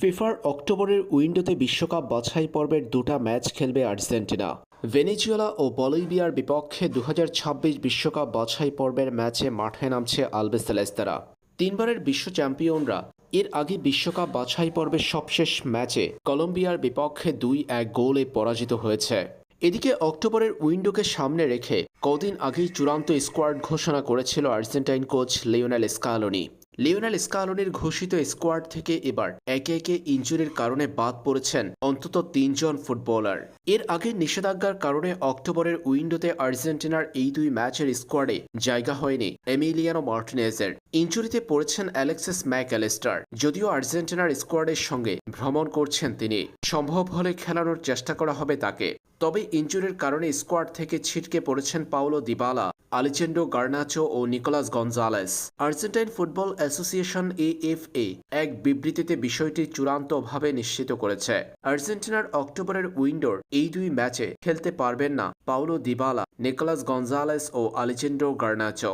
ফিফার অক্টোবরের উইন্ডোতে বিশ্বকাপ বাছাই পর্বের দুটা ম্যাচ খেলবে আর্জেন্টিনা। ভেনেজুয়েলা ও বলিভিয়ার বিপক্ষে দু বিশ্বকাপ বাছাই পর্বের ম্যাচে মাঠে নামছে আলবেসেলেস্তারা তিনবারের বিশ্ব চ্যাম্পিয়নরা এর আগে বিশ্বকাপ বাছাই পর্বের সবশেষ ম্যাচে কলম্বিয়ার বিপক্ষে দুই এক গোলে পরাজিত হয়েছে। এদিকে অক্টোবরের উইন্ডোকে সামনে রেখে কদিন আগেই চূড়ান্ত স্কোয়াড ঘোষণা করেছিল Argentine coach Lionel Scaloni. Lionel স্কালোনির ঘোষিত স্কোয়াড থেকে এবার একে একে ইঞ্জুরির কারণে বাদ পড়েছেন অন্তত তিনজন ফুটবলার। এর আগে নিষেধাজ্ঞার কারণে অক্টোবরের উইন্ডোতে আর্জেন্টিনার এই দুই ম্যাচের স্কোয়াডে জায়গা হয়নি এমিলিয়ানো মার্টিনেজের। ইঞ্জুরিতে পড়েছেন অ্যালেক্সিস ম্যাক অ্যালেস্টার যদিও আর্জেন্টিনার স্কোয়াডের সঙ্গে ভ্রমণ করছেন তিনি। সম্ভব হলে খেলানোর চেষ্টা করা হবে তাকে। তবে ইঞ্জুরির কারণে স্কোয়াড থেকে ছিটকে পড়েছেন পাওলো দিবালা, আলিচেন্ডো গার্নাচো ও Nicolas Gonzalez Argentine football association AFA এক বিবৃতিতে বিষয়টি চূড়ান্তভাবে নিশ্চিত করেছে। আর্জেন্টিনার অক্টোবরের উইন্ডোর এই দুই ম্যাচে খেলতে পারবেন না পাওলো দিবালা, নিকোলাস গঞ্জালেস ও আলিচেন্ডো গার্নাচো।